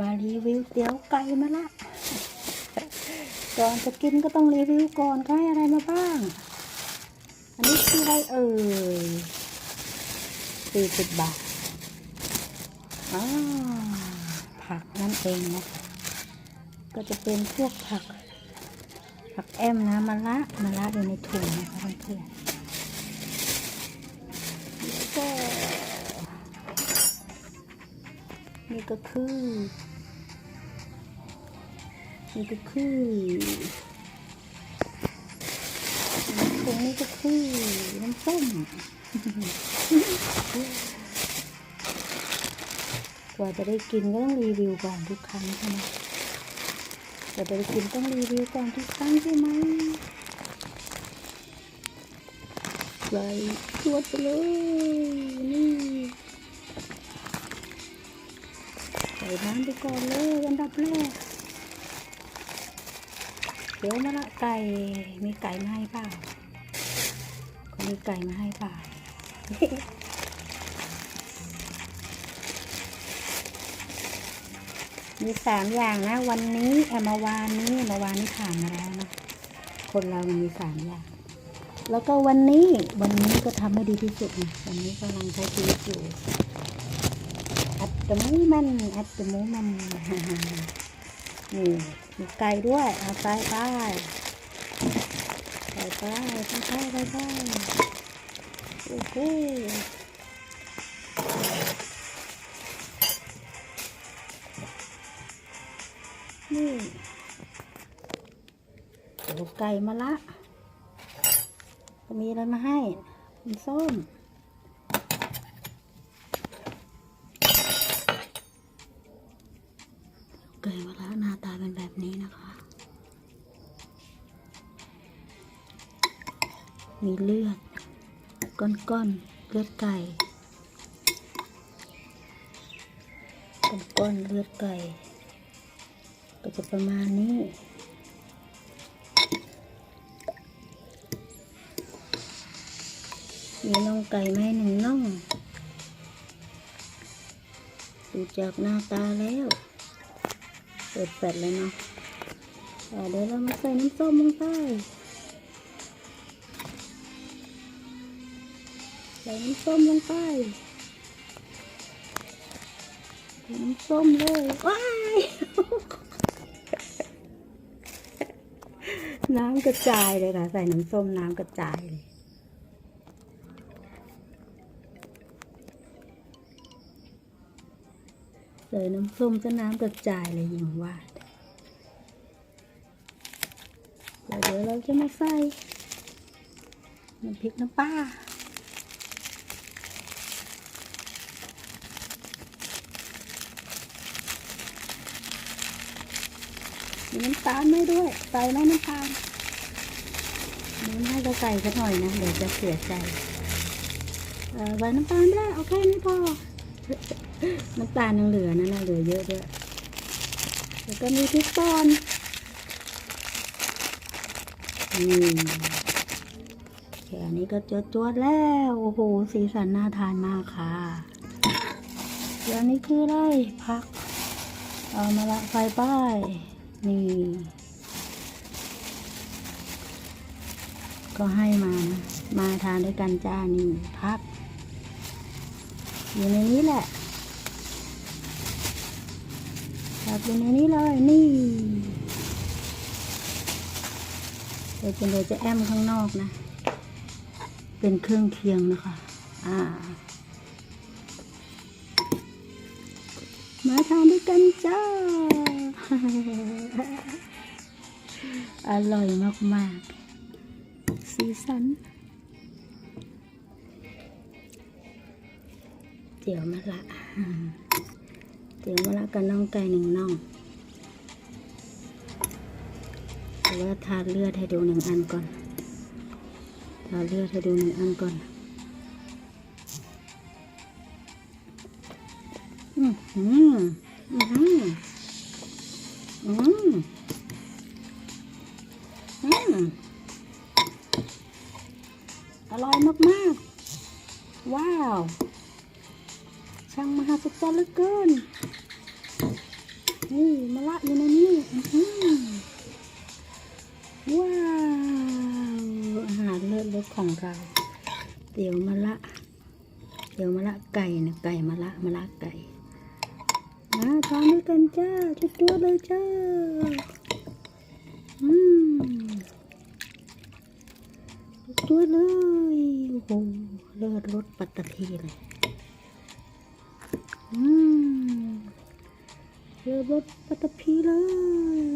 มารีวิวเตี๋ยวไก่มาละก่อนจะกินก็ต้องรีวิวก่อนเขาให้อะไรมาบ้าง อันนี้คืออะไรเอ่ยสี่สิบบาทอ่าผักนั่นเองนะก็จะเป็นพวกผัก ผักแอมนะมะละมะละอยู่ในถุงนะคะเพื่อนๆแล้วก็ นี่ก็คือนี่ก็คือตรงนี้ก็คือน้ำส้มกว่าจะได้กินก็ต้องรีวิวก่อนทุกครั้งใช่ไหมกว่าจะได้กินต้องรีวิวก่อนทุกครั้งใช่ไหมใส่ตรวจไปเลยนี่ ส่น้ำไปก่อนเลยอันดับแรกเดี๋ยวมาละไก่มีไก่มาให้เปล่าเขามีไก่มาให้เปล่ามีสามอย่างนะ วันนี้เอ่อเมาวานนี้เมาวานนี้ผ่านมาแล้วนะคนเรามันมีสามอย่าง แล้วก็วันนี้วันนี้ก็ทำให้ดีที่สุดนะวันนี้กำลังใช้ชีวิตอยู่ จมูกมันอัดจมูกมันนี่มีไก่ด้วยเอาไปไปไปไปไปไปไปโอเคนี่โอ้ไก่มาละ ก็มีอะไรมาให้มันส้ม มีเลือด ก้อนๆเลือดไก่ก้อนๆเลือดไก่ ก็จะประมาณนี้มีน่องไก่ไหมหนึ่งน่อง ดูจากหน้าตาแล้ว เปิดแฟลชเลยเนาะอ่เดี๋ยวเรามาใส่น้ำส้มลงไป ใส่น้ำส้มลงไปน้ำส้มเลยว้ายน้ำกระจายเลยค่ะ ใส่น้ำส้มน้ำกระจายเลยใส่น้ำส้มก็น้ำกระจายเลยอย่างว่าแล้วเดี๋ยวเราจะมาใส่น้ำพริกน้ำปลา มีน้ำตาลไม่ด้วย ใส่ไหมน้ำตาลนี่ให้เราใส่สักหน่อยนะ เดี๋ยวจะเสียใจเออใส่น้ำตาลได้เอาแค่นี้พอ น้ำตาลยังเหลือนะนะเหลือเยอะด้วยแล้วก็มีพริกป่นนี่แค่นี้ก็จวดจวดๆแล้ว โอ้โห สีสันน่าทานมากค่ะแล้วนี่คืออะไรผัก เอามาละไฟป้าย นี่ ก็ให้มานะ มาทานด้วยกันจ้านี่พัก อยู่ในนี้แหละจับอยู่ในนี้เลย นี่เดี๋ยวจะเดี๋ยวจะแอมข้างนอกนะ เป็นเครื่องเคียงนะคะ อ่า มาทานด้วยกันจ้า อร่อยมากๆ สีสัน เดี๋ยวมาละเดี๋ยวมาละกันน้องไก่หนึ่งน่องหรือว่าทาเลือดให้ดูหนึ่งอันก่อน ทาเลือดให้ดูหนึ่งอันก่อนอืมอืมอืม อืม อืม อร่อยมาก ๆ ว้าว ช่างมหาศาลเหลือเกิน นี่มะละอยู่ในนี้อืมว้าว อาหารเลิศรสของเราเตี๋ยวมะละเตี๋ยวมะละไก่นะไก่มะละมะละไก่ มาทานด้วยกันจ้าจุดตัวเลยจ้า อืมจุดตัวเลย โอ้โหเลิศรสปัตตภีเลย อืมเลิศรสปัตตภีเลย